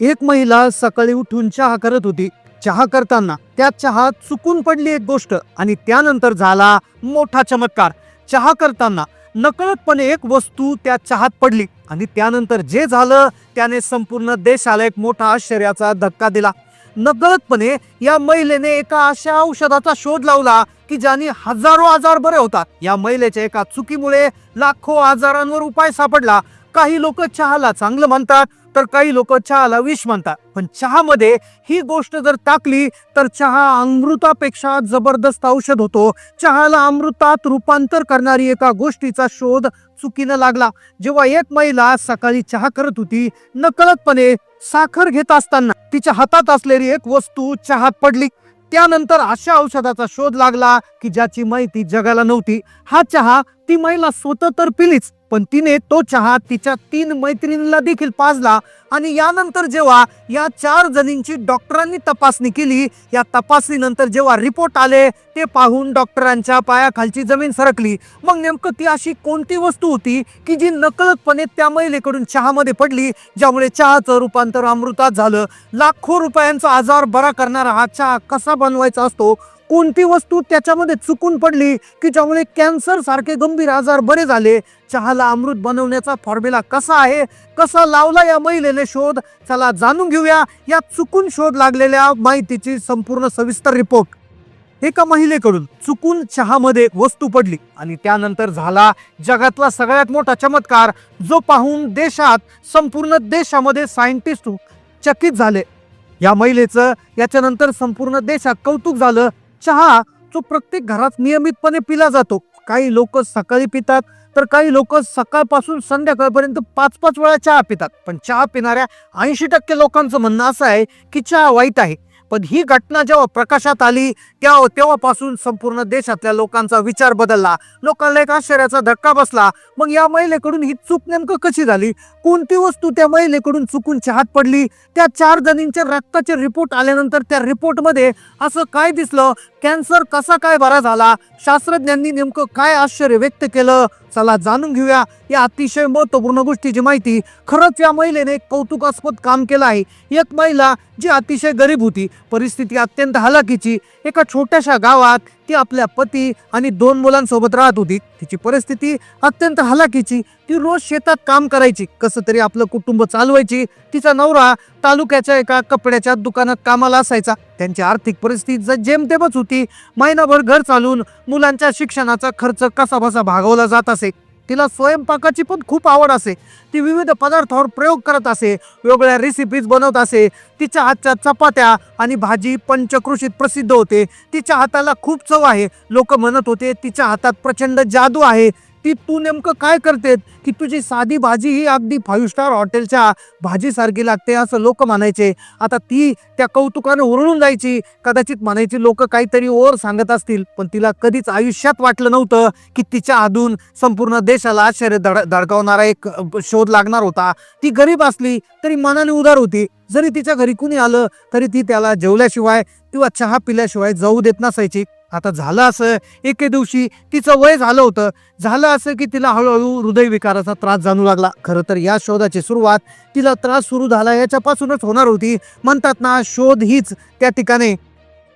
एक महिला सकाळी उठून चहा करत होती. चहा करताना त्या चहात चुकून पडली एक गोष्ट आणि त्यानंतर झाला मोठा चमत्कार. चहा करताना नकळतपणे एक वस्तू त्या चहात पडली आणि त्यानंतर जे झालं त्याने संपूर्ण देशाला एक मोठा आश्चर्याचा धक्का दिला. नकळतपणे या महिलेने एका अशा औषधाचा शोध लावला की ज्याने हजारो आजार बरे होतात. या महिलेच्या एका चुकीमुळे लाखो आजारांवर उपाय सापडला. काही लोक चहाला चांगलं म्हणतात तर काही लोक चहाला विष म्हणतात. पण चहामध्ये ही गोष्ट जर टाकली तर चहा अमृतापेक्षा जबरदस्त औषध होतो. चहाला अमृतात रूपांतर करणारी एका गोष्टीचा शोध चुकीनं लागला. जेव्हा एक महिला सकाळी चहा करत होती नकळतपणे साखर घेत असताना तिच्या हातात असलेली एक वस्तू चहात पडली. त्यानंतर अशा औषधाचा शोध लागला की ज्याची माहिती जगाला नव्हती. हा चहा ती महिला स्वतः तर पिलीच पण तिने तो चहा तिच्या तीन मैत्रिणींना देखील पाजला आणि यानंतर जेव्हा या चार जणींची डॉक्टरांनी तपासणी केली या तपासणीनंतर जेव्हा रिपोर्ट आले ते पाहून डॉक्टरांच्या पायाखालची जमीन सरकली. मग नेमकं ती अशी कोणती वस्तू होती की जी नकळतपणे त्या महिलेकडून चहामध्ये पडली ज्यामुळे चहाचं रूपांतर अमृतात झालं? लाखो रुपयांचा आजार बरा करणारा हा चहा कसा बनवायचा असतो? कोणती वस्तू त्याच्यामध्ये चुकून पडली की ज्यामुळे कॅन्सर सारखे गंभीर आजार बरे झाले? चहाला अमृत बनवण्याचा फॉर्म्युला कसा आहे? कसा लावला या महिलेने शोध? चला जाणून घेऊया या चुकून शोध लागलेल्या माहितीची संपूर्ण सविस्तर रिपोर्ट एका महिलेकडून चुकून चहामध्ये वस्तू पडली आणि त्यानंतर झाला जगातला सगळ्यात मोठा चमत्कार जो पाहून देशात संपूर्ण देशामध्ये सायंटिस्ट चकित झाले. या महिलेचं याच्यानंतर संपूर्ण देशात कौतुक झालं. चहा जो प्रत्येक घरात नियमितपणे पिला जातो. काही लोक सकाळी पितात तर काही लोक सकाळपासून संध्याकाळपर्यंत पाच पाच वेळा चहा पितात. पण चहा पिणाऱ्या ऐंशी टक्के लोकांचं म्हणणं असं आहे की चहा वाईट आहे. पण ही घटना जेव्हा प्रकाशात आली त्या तेव्हापासून संपूर्ण देशातल्या लोकांचा विचार बदलला. लोकांना एक आश्चर्याचा धक्का बसला. मग या महिलेकडून ही चूक नेमकं कशी झाली? कोणती वस्तू त्या महिलेकडून चुकून चहात पडली? त्या चार जणींचे रक्ताचे रिपोर्ट आल्यानंतर त्या रिपोर्टमध्ये असं काय दिसलं? कॅन्सर कसा काय बरा झाला? शास्त्रज्ञांनी नेमकं काय आश्चर्य व्यक्त केलं? चला जाणून घेऊया. या अतिशय महत्त्वपूर्ण गोष्टीची माहिती खरंच या महिलेने कौतुकास्पद काम केलं आहे. एक महिला जी अतिशय गरीब होती परिस्थिती अत्यंत हलाखीची. एका छोट्याशा गावात ती आपल्या पती आणि दोन मुलांसोबत राहत होती. तिची परिस्थिती अत्यंत हलाखीची. ती रोज शेतात काम करायची. कसं तरी आपलं कुटुंब चालवायची. तिचा नवरा तालुक्याच्या एका कपड्याच्या दुकानात कामाला असायचा. त्यांची आर्थिक परिस्थिती जर जेमतेमच होती. महिनाभर घर चालून मुलांच्या शिक्षणाचा खर्च कसा बसा भागवला जात असे. तिला स्वयंपाकाची पण खूप आवड असे. ती विविध पदार्थावर प्रयोग करत असे वेगवेगळ्या रेसिपीज बनवत असे. तिच्या हातच्या चपात्या आणि भाजी पंचकृषीत प्रसिद्ध होते. तिच्या हाताला खूप चव आहे. लोक म्हणत होते तिच्या हातात प्रचंड जादू आहे. ती तू नेमकं काय करते की तुझी साधी भाजी ही अगदी फाईव्ह स्टार हॉटेलच्या भाजीसारखी लागते असं लोक म्हणायचे. आता ती त्या कौतुकाने उरळून जायची. कदाचित म्हणायची लोक काहीतरी ओर सांगत असतील पण तिला कधीच आयुष्यात वाटलं नव्हतं की तिच्या आधून संपूर्ण देशाला आश्चर्य दड दडकावणारा एक शोध लागणार होता. ती गरीब असली तरी मनाने उदार होती. जरी तिच्या घरी कुणी आलं तरी ती त्याला जेवल्याशिवाय किंवा चहा पिल्याशिवाय जाऊ देत नसायची. आता झालं असं एके दिवशी तिचं वय झालं होतं. झालं असं की तिला हळूहळू हृदयविकाराचा त्रास जाणू लागला. खरं तर या शोधाची सुरुवात तिला त्रास सुरू झाला याच्यापासूनच होणार होती. म्हणतात ना शोध हीच त्या ठिकाणी.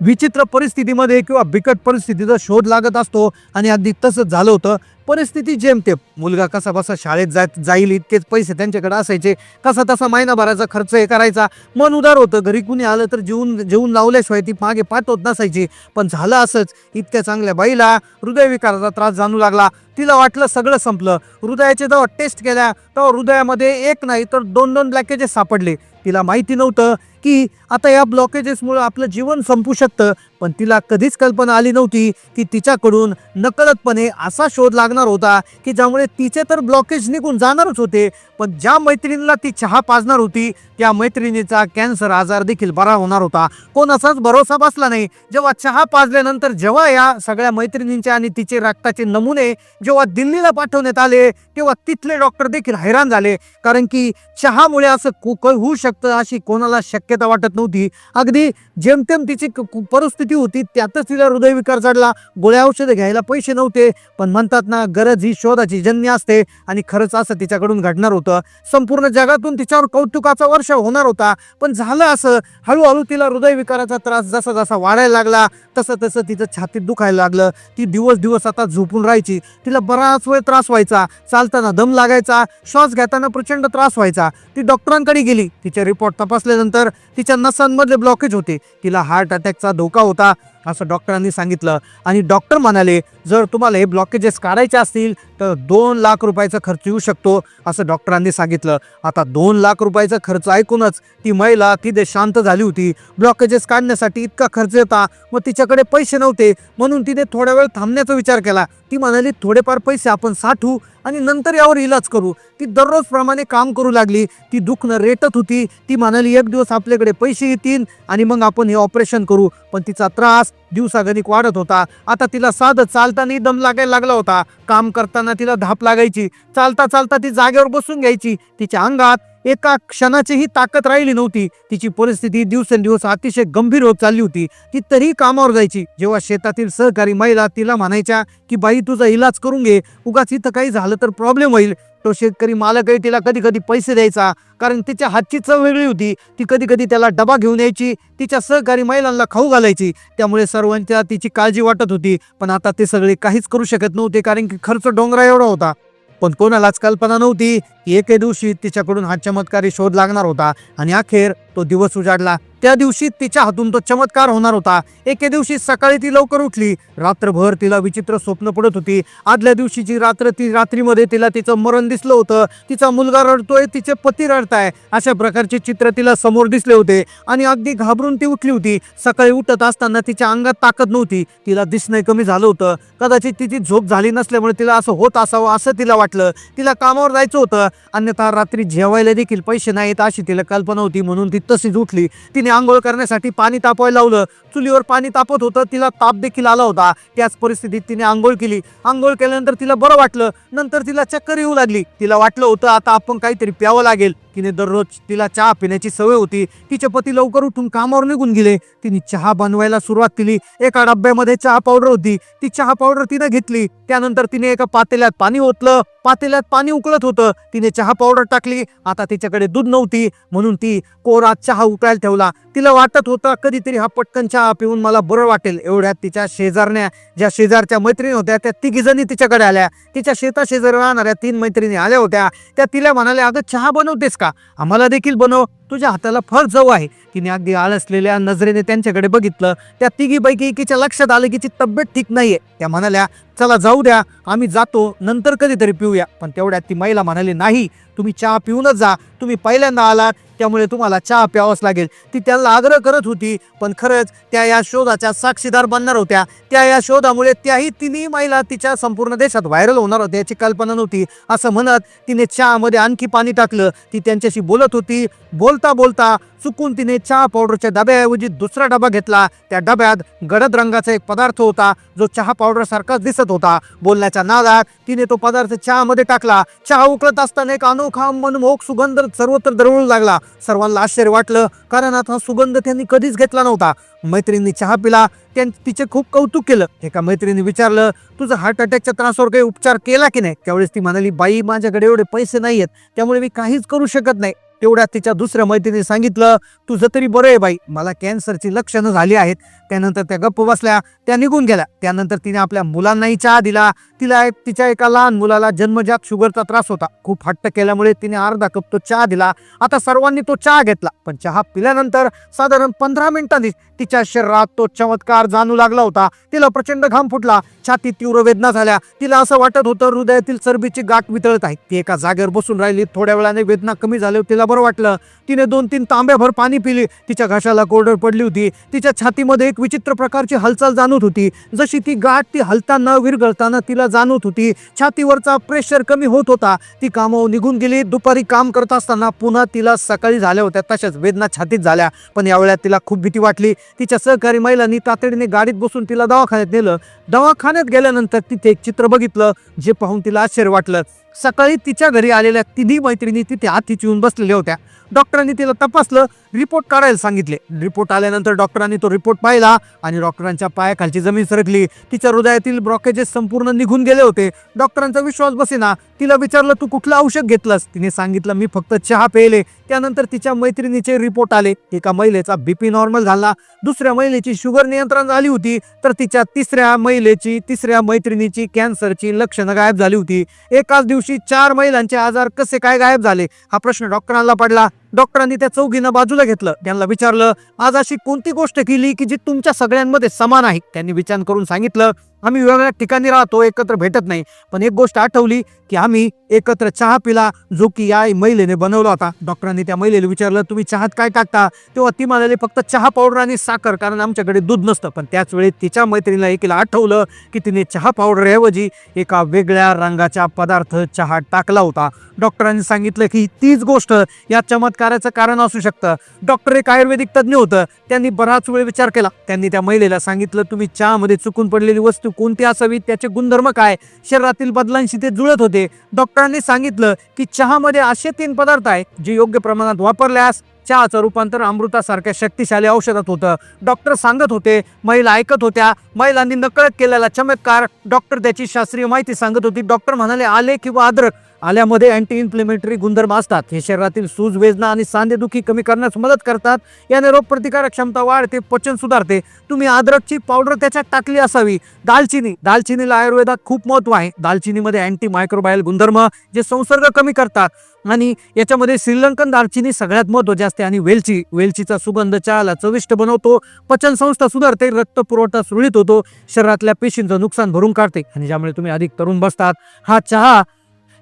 विचित्र परिस्थितीमध्ये किंवा बिकट परिस्थितीचा शोध लागत असतो आणि अगदी तसंच झालं होतं. परिस्थिती जेमते मुलगा कसा बसा शाळेत जात जाईल इतकेच पैसे त्यांच्याकडे असायचे. कसा तसा महिनाभराचा खर्च हे करायचा. मन उदार होतं. घरी कुणी आलं तर जेवून जेवून लावल्याशिवाय ती मागे पाठवत नसायची. पण झालं असंच. इतक्या चांगल्या बाईला हृदयविकाराचा त्रास जाणू लागला. तिला वाटलं सगळं संपलं. हृदयाचे जेव्हा टेस्ट केल्या तेव्हा हृदयामध्ये एक नाही तर दोन दोन ब्लॅकेजेस सापडले. तिला माहिती नव्हतं. की आता या ब्लॉकेजेसमुळे आपलं जीवन संपू शकतं. पण तिला कधीच कल्पना आली नव्हती की तिच्याकडून नकळतपणे असा शोध लागणार होता की ज्यामुळे तिचे तर ब्लॉकेज निघून जाणारच होते. पण ज्या मैत्रिणीला ती चहा पाजणार होती त्या मैत्रिणीचा कॅन्सर आजार देखील बरा होणार होता. कोणाचाच भरोसा बसला नाही. जेव्हा चहा पाजल्यानंतर जेव्हा या सगळ्या मैत्रिणींचे आणि तिचे रक्ताचे नमुने जेव्हा दिल्लीला पाठवण्यात आले तेव्हा तिथले डॉक्टर देखील हैराण झाले. कारण की चहामुळे असं कुकळ होऊ शकतं अशी कोणाला शक्यता वाटत नव्हती. अगदी जेमतेम तिची परिस्थिती परिस्थिती होती त्यातच तिला हृदयविकार चढला. गोळ्या औषधं घ्यायला पैसे नव्हते पण म्हणतात ना गरज ही शोधाची जन्य असते आणि खरंच असं तिच्याकडून घडणार होतं. संपूर्ण जगातून तिच्यावर कौतुकाचा वर्ष होणार होता पण झालं असं. हळूहळू तिला हृदयविकाराचा त्रास जसा जसा वाढायला लागला तसं तसं तिचं छातीत दुखायला लागलं. ती दिवस दिवस आता झोपून राहायची. तिला बराच वेळ त्रास व्हायचा. चालताना दम लागायचा श्वास घेताना प्रचंड त्रास व्हायचा. ती डॉक्टरांकडे गेली. तिचे रिपोर्ट तपासल्यानंतर तिच्या नसांमधले ब्लॉकेज होते. तिला हार्ट अटॅकचा धोका होता. kita असं डॉक्टरांनी सांगितलं. आणि डॉक्टर म्हणाले जर तुम्हाला हे ब्लॉकेजेस काढायचे असतील तर दोन लाख रुपयाचा खर्च येऊ शकतो असं डॉक्टरांनी सांगितलं. आता दोन लाख रुपयाचा खर्च ऐकूनच ती महिला तिथे शांत झाली होती. ब्लॉकेजेस काढण्यासाठी इतका खर्च येता मग तिच्याकडे पैसे नव्हते. म्हणून तिने थोडा वेळ थांबण्याचा विचार केला. ती म्हणाली थोडेफार पैसे आपण साठवू आणि नंतर यावर इलाज करू. ती दररोजप्रमाणे काम करू लागली. ती दुखणं रेटत होती. ती म्हणाली एक दिवस आपल्याकडे पैसे येतील आणि मग आपण हे ऑपरेशन करू. पण तिचा त्रास दिवसागणिक वाढत होता. आता तिला साधं चालताना दम लागायला लागला होता. काम करताना तिला धाप लागायची. चालता चालता ती जागेवर बसून घ्यायची. तिच्या अंगात एका क्षणाचीही ताकद राहिली नव्हती. तिची परिस्थिती दिवसेंदिवस अतिशय गंभीर होत चालली होती. ती तरीही कामावर जायची. जेव्हा शेतातील सहकारी महिला तिला म्हणायच्या की बाई तुझा इलाज करून घे. उगाच इथं काही झालं तर प्रॉब्लेम होईल. तो शेतकरी मालकही तिला कधी कधी पैसे द्यायचा कारण तिच्या हातची चव वेगळी होती. ती कधी कधी त्याला डबा घेऊन यायची तिच्या सहकारी महिलांना खाऊ घालायची. त्यामुळे सर्वांच्या तिची काळजी वाटत होती. पण आता ते सगळे काहीच करू शकत नव्हते कारण की खर्च डोंगरा एवढा होता. पण कोणालाच कल्पना नव्हती की एके दिवशी तिच्याकडून हा चमत्कारी शोध लागणार होता आणि अखेर तो दिवस उजाडला. त्या दिवशी तिच्या हातून तो चमत्कार होणार होता. एके दिवशी सकाळी ती लवकर उठली. रात्रभर तिला विचित्र स्वप्न पडत होती. आदल्या दिवशीची रात्र ती रात्रीमध्ये तिला तिचं मरण दिसलं होतं तिचा मुलगा रडतोय तिचे पती रडताय अशा प्रकारचे चित्र तिला समोर दिसले होते आणि अगदी घाबरून ती उठली होती. सकाळी उठत असताना तिच्या अंगात ताकद नव्हती. तिला दिसणं कमी झालं होतं. कदाचित तिची झोप झाली नसल्यामुळे तिला असं होत असावं असं तिला वाटलं. तिला कामावर जायचं होतं. अन्यथा रात्री जेवायला देखील पैसे नाहीत अशी तिला कल्पना होती म्हणून ती तशीच उठली. तिने आंघोळ करण्यासाठी पाणी तापवायला लावलं. चुलीवर पाणी तापत होतं तिला ताप देखील आला होता. त्याच परिस्थितीत तिने आंघोळ केली. आंघोळ केल्यानंतर तिला बरं वाटलं. नंतर तिला चक्कर येऊ लागली. तिला वाटलं होतं आता आपण काहीतरी प्यावं लागेल. तिने दररोज तिला चहा पिण्याची सवय होती. तिचे पती लवकर उठून कामावर निघून गेले. तिने चहा बनवायला सुरुवात केली. एका डब्यामध्ये चहा पावडर होती. ती चहा पावडर तिने घेतली. त्यानंतर तिने एका पातेल्यात पाणी ओतलं. पातेल्यात पाणी उकळत होतं. तिने चहा पावडर टाकली. आता तिच्याकडे दूध नव्हती. म्हणून ती कोरा चहा उकळायला ठेवला. तिला वाटत होतं कधीतरी हा पटकन चहा पिऊन मला बरं वाटेल. एवढ्यात तिच्या शेजारण्या ज्या शेजारच्या मैत्रिणी होत्या त्या तिघीजणी तिच्याकडे आल्या. तिच्या शेता शेजारी राहणाऱ्या तीन मैत्रिणी आल्या होत्या. त्या तिला म्हणाल्या अगं चहा बनवतेस का? आम्हाला देखील बनव. तुझ्या हाताला फार चव आहे. तिने अगदी आळसलेल्या नजरेने त्यांच्याकडे बघितलं. त्या तिघीपैकी एकीच्या लक्षात आलं की ती तब्येत ठीक नाहीये. त्या म्हणाल्या चला जाऊ द्या. आम्ही जातो. नंतर कधीतरी पिऊया. पण तेवढ्यात ती महिला म्हणाली नाही. तुम्ही चहा पिऊनच जा. तुम्ही पहिल्यांदा आलात. त्यामुळे तुम्हाला चहा प्यावाच लागेल. ती त्यांना आग्रह करत होती पण खरंच त्या या शोधाच्या साक्षीदार बनणार होत्या. त्या या शोधामुळे त्याही तिन्ही महिला तिच्या संपूर्ण देशात व्हायरल होणार होत्या याची कल्पना नव्हती. असं म्हणत तिने चहामध्ये आणखी पाणी टाकलं. ती त्यांच्याशी बोलत होती. बोल बोलता बोलता चुकून तिने चहा पावडरच्या डब्याऐवजी दुसरा डबा घेतला. त्या डब्यात गडद रंगाचा एक पदार्थ होता जो चहा पावडरसारखाच दिसत होता. बोलण्याच्या नादात तिने तो पदार्थ चहामध्ये टाकला. चहा उकळत असताना एक अनोखा मनमोहक सुगंध सर्वत्र दरवळू लागला. सर्वांना आश्चर्य वाटलं कारण आता हा सुगंध त्यांनी कधीच घेतला नव्हता. मैत्रिणींनी चहा पिला त्यां तिचे खूप कौतुक केलं. एका मैत्रिणी विचारलं तुझं हार्ट अटॅकच्या त्रासावर काही उपचार केला की नाही? त्यावेळेस ती म्हणाली बाई माझ्याकडे एवढे पैसे नाही आहेत त्यामुळे मी काहीच करू शकत नाही. तेवढ्यात तिच्या दुसऱ्या मैत्रिणी सांगितलं तुझं तरी बरं आहे बाई मला कॅन्सरची लक्षणं झाली आहेत. त्यानंतर त्या गप्प बसल्या त्या निघून गेल्या. त्यानंतर तिने आपल्या मुलांनाही चहा दिला. तिला तिच्या एका लहान मुलाला जन्मजात शुगरचा त्रास होता. खूप हट्ट केल्यामुळे तिने अर्धा कप तो चहा दिला. आता सर्वांनी तो चहा घेतला. पण चहा पिल्यानंतर साधारण पंधरा मिनिटांनी तिच्या शरीरात तो चमत्कार जाणू लागला होता. तिला प्रचंड घाम फुटला. छातीत तीव्र वेदना झाल्या. तिला असं वाटत होतं हृदयातील चरबीची गाठ वितळत आहे. ती एका जागेवर बसून राहिली. थोड्या वेळाने वेदना कमी झाली तिला बरं वाटलं. तिने दोन तीन तांब्याभर पाणी पिली. तिच्या घशाला कोरडर पडली होती. तिच्या छातीमध्ये एक विचित्र प्रकारची हालचाल जाणवत होती. जशी ती गाठ ती हलताना विरघळताना तिला जाणवत होती. छातीवरचा प्रेशर कमी होत होता. ती कामावर निघून गेली. दुपारी काम करत असताना पुन्हा तिला सकाळी झाल्या होत्या. तशाच वेदना छातीत झाल्या. पण यावेळेला तिला खूप भीती वाटली. तिच्या सहकारी महिलांनी तातडीने गाडीत बसून तिला दवाखान्यात नेलं. दवाखान्यात गेल्यानंतर तिथे एक चित्र बघितलं जे पाहून तिला आश्चर्य वाटलं. सकाळी तिच्या घरी आलेल्या तिन्ही मैत्रिणी तिथे हातीची येऊन बसलेल्या होत्या. डॉक्टरांनी तिला तपासलं रिपोर्ट काढायला सांगितले. रिपोर्ट आल्यानंतर डॉक्टरांनी तो रिपोर्ट पाहिला आणि डॉक्टरांच्या पायाखालची जमीन सरकली. तिच्या हृदयातील ब्रॉकेजेस संपूर्ण निघून गेले होते. डॉक्टरांचा विश्वास बसेना. तिला विचारलं तू कुठलं औषध घेतलंस? तिने सांगितलं मी फक्त चहा पेले त्यानंतर तिच्या मैत्रिणीचे रिपोर्ट आले. एका महिलेचा बीपी नॉर्मल झाला. दुसऱ्या महिलेची शुगर नियंत्रण झाली होती. तर तिच्या तिसऱ्या महिलेची तिसऱ्या मैत्रिणीची कॅन्सरची लक्षणं गायब झाली होती. एकाच दिवशी चार महिलांचे आजार कसे काय गायब झाले? हा प्रश्न डॉक्टरांना पडला. डॉक्टरांनी त्या चौघीनं बाजूला घेतलं. त्यांना विचारलं आज अशी कोणती गोष्ट केली की जी तुमच्या सगळ्यांमध्ये समान आहे? त्यांनी विचार करून सांगितलं आम्ही वेगवेगळ्या ठिकाणी राहतो एकत्र भेटत नाही. पण एक गोष्ट आठवली की आम्ही एकत्र चहा पिला जो की या महिलेने बनवला होता. डॉक्टरांनी त्या महिलेला विचारलं तुम्ही चहात काय टाकता? तेव्हा ती म्हणाली फक्त चहा पावडर आणि साखर कारण आमच्याकडे दूध नसतं. पण त्याच वेळी तिच्या मैत्रिणीला एकीला आठवलं की तिने चहा पावडरऐवजी एका वेगळ्या रंगाचा पदार्थ चहा टाकला होता. डॉक्टरांनी सांगितलं की तीच गोष्ट या चमत्काराचं कारण असू शकतं. डॉक्टर एक आयुर्वेदिक तज्ज्ञ होतं. त्यांनी बराच वेळ विचार केला. त्यांनी त्या महिलेला सांगितलं तुम्ही चहामध्ये चुकून पडलेली वस्तू कोणती असावी? त्याचे गुणधर्म काय? शरीरातील बदलांशी ते जुळत होते. डॉक्टरांनी सांगितलं की चहामध्ये असे तीन पदार्थ आहे जे योग्य प्रमाणात वापरल्यास चहाचं रूपांतर अमृतासारख्या शक्तिशाली औषधात होतं. डॉक्टर सांगत होते महिला ऐकत होत्या. महिलांनी नकळत केलेला चमत्कार डॉक्टर त्याची शास्त्रीय माहिती सांगत होती. डॉक्टर म्हणाले आले किंवा अद्रक. आल्यामध्ये अँटी इन्फ्लेमेटरी गुणधर्म असतात. हे शरीरातील सूज वेदना आणि सांधेदुखी कमी करण्यास मदत करतात. याने रोगप्रतिकारक क्षमता वाढते पचन सुधारते. तुम्ही अद्रकची पावडर त्याच्यात टाकली असावी. दालचिनी. दालचिनीला आयुर्वेदात खूप महत्त्व आहे. दालचिनीमध्ये अँटी मायक्रोबायल गुणधर्म जे संसर्ग कमी करतात. आणि याच्यामध्ये श्रीलंकन दालचिनी सगळ्यात महत्वाची असते आणि वेलची. वेलचीचा सुगंध चहाला चविष्ट बनवतो. पचन संस्था सुधारते. रक्त पुरवठा सुरळीत होतो. शरीरातल्या पेशींचं नुकसान भरून काढते. आणि ज्यामुळे तुम्ही अधिक तरुण बसतात. हा चहा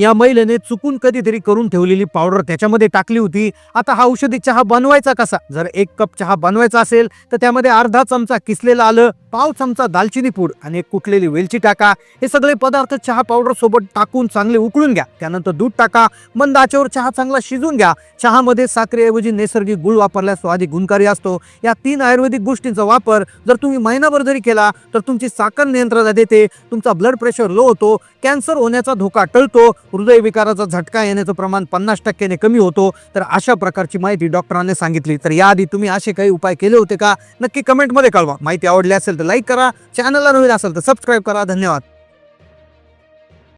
या महिलेने चुकून कधीतरी करून ठेवलेली पावडर त्याच्यामध्ये टाकली होती. आता हा औषधी चहा बनवायचा कसा? जर एक कप चहा बनवायचा असेल तर त्यामध्ये अर्धा चमचा किसलेलं आलं पाव चमचा दालचिनी पूड आणि एक कुटलेली वेलची टाका. हे सगळे पदार्थ चहा पावडर सोबत टाकून चांगले उकळून घ्या. त्यानंतर दूध टाका. मंद आचेवर चहा चांगला शिजून घ्या. चहामध्ये साखरेऐवजी नैसर्गिक गुळ वापरल्यास स्वादी गुणकारी असतो. या तीन आयुर्वेदिक गोष्टींचा वापर जर तुम्ही महिनाभर जरी केला तर तुमची साखर नियंत्रणात येते. तुमचा ब्लड प्रेशर लो होतो. कॅन्सर होण्याचा धोका टळतो. हृदयविकाराचा झटका येण्याचं प्रमाण पन्नास टक्क्याने कमी होतो. तर अशा प्रकारची माहिती डॉक्टरांनी सांगितली. तर याआधी तुम्ही असे काही उपाय केले होते का? नक्की कमेंटमध्ये कळवा. माहिती आवडली असेल तर लाईक करा. चॅनलला नवीन असेल तर सबस्क्राईब करा. धन्यवाद.